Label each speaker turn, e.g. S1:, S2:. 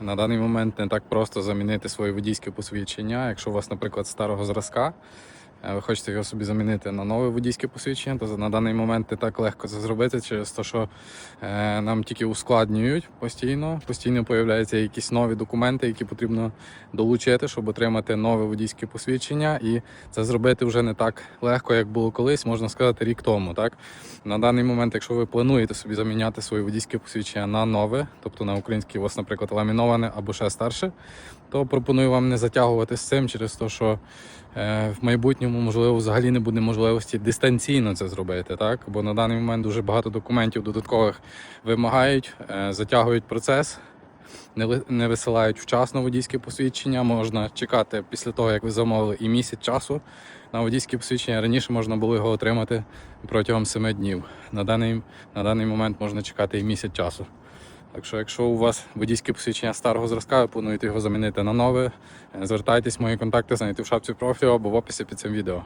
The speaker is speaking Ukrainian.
S1: На даний момент не так просто замінити своє водійське посвідчення. Якщо у вас, наприклад, старого зразка, ви хочете його собі замінити на нове водійське посвідчення, то на даний момент не так легко це зробити через те, що е, нам тільки ускладнюють постійно. Постійно появляються якісь нові документи, які потрібно долучити, щоб отримати нове водійське посвідчення. І це зробити вже не так легко, як було колись, можна сказати, рік тому. Так на даний момент, якщо ви плануєте собі заміняти своє водійське посвідчення на нове, тобто на українське у вас, наприклад, ламіноване або ще старше, то пропоную вам не затягувати з цим через те, що е, в майбутньому можливо взагалі не буде можливості дистанційно це зробити, так бо на даний момент дуже багато документів додаткових вимагають, е, затягують процес. Не, висилають вчасно водійське посвідчення. Можна чекати після того, як ви замовили, і місяць часу на водійське посвідчення. Раніше можна було його отримати протягом 7 днів. На даний, на даний момент можна чекати і місяць часу. Так що, якщо у вас водійське посвідчення старого зразка, ви плануєте його замінити на нове, звертайтесь, мої контакти знайти в шапці профілю або в описі під цим відео.